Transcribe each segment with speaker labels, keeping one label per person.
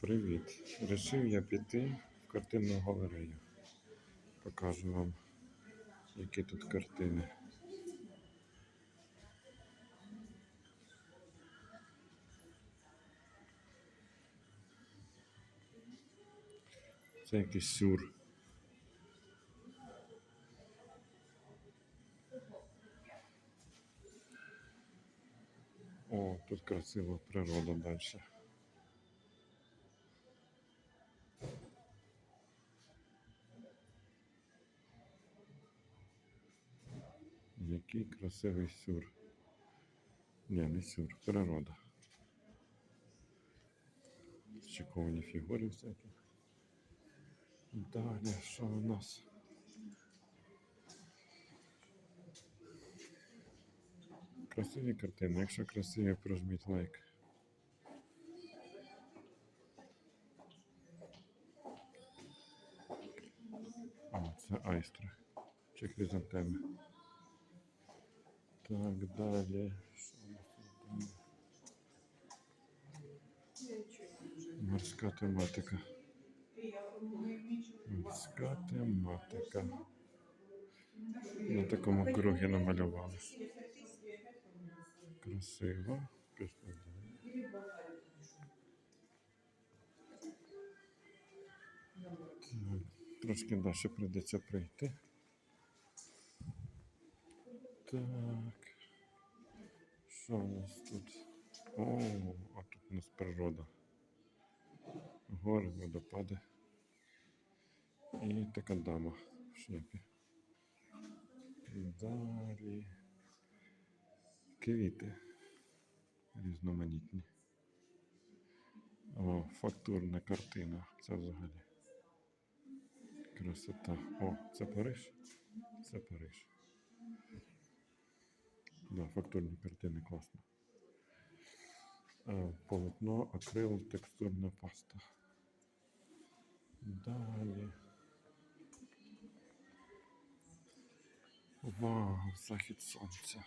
Speaker 1: Привіт! Рішив я піти в картинну галерею. Покажу вам, які тут картини. Це якийсь сюр. О, тут красива природа далі. Який красивий сюр. Ні, не сюр, природа. Зчековані фігури всякі. Далі, що у нас? Красиві картини. Якщо красиві, прожміть лайк. О, це айстри. Чи хризантеми. Так, далі. Морська тематика. Морська тематика. На такому кругі намалювали. Красиво. Трошки далі прийдеться прийти. Так. Що у нас тут? О, а тут у нас природа. Гори, водопади. І така дама в шляпі. Далі. Квіти різноманітні. О, фактурна картина. Це взагалі. Красота. О, це Париж? Це Париж. Да, фактурні картини класно. Е, Полотно, акрил, текстурна паста. Далі. Вау, захід сонця.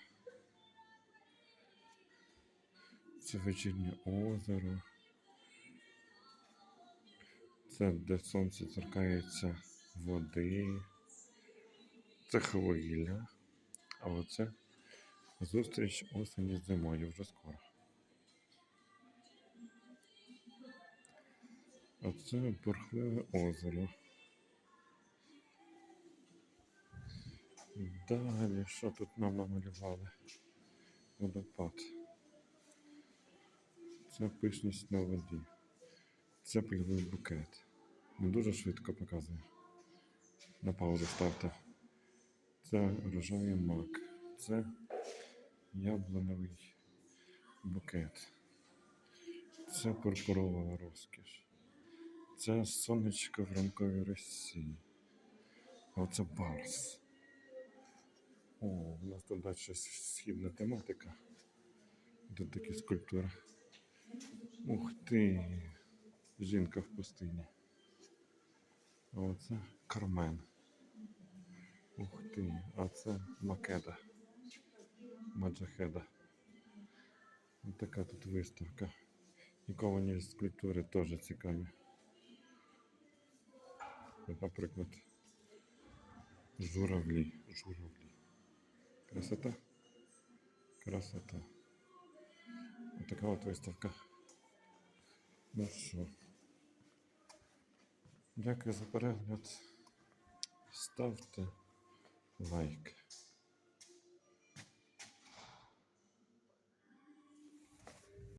Speaker 1: Це вечірнє озеро. Це де сонце торкається води. Це хвиля. А оце зустріч осені з зимою вже скоро. Оце бурхливе озеро. Далі, що тут нам намалювали? Водопад. Це пишність на воді. Це польовий букет. Не дуже швидко показує. На паузу ставте. Це рожевий мак. Це яблуневий букет. Це пурпурова розкіш. Це сонечко в ранковій росі. А оце барс. О, у нас тут далі східна тематика. Тут такі скульптури. Ух ти! Жінка в пустині. А оце Кармен. Ух ти, а це Македа. Маджахеда. Ось така тут виставка. І ковані скульптури теж цікаві. Наприклад, журавлі. Журавлі. Красота. Красота. Ось така от виставка. Ну що. Дякую за перегляд. Ставте лайк.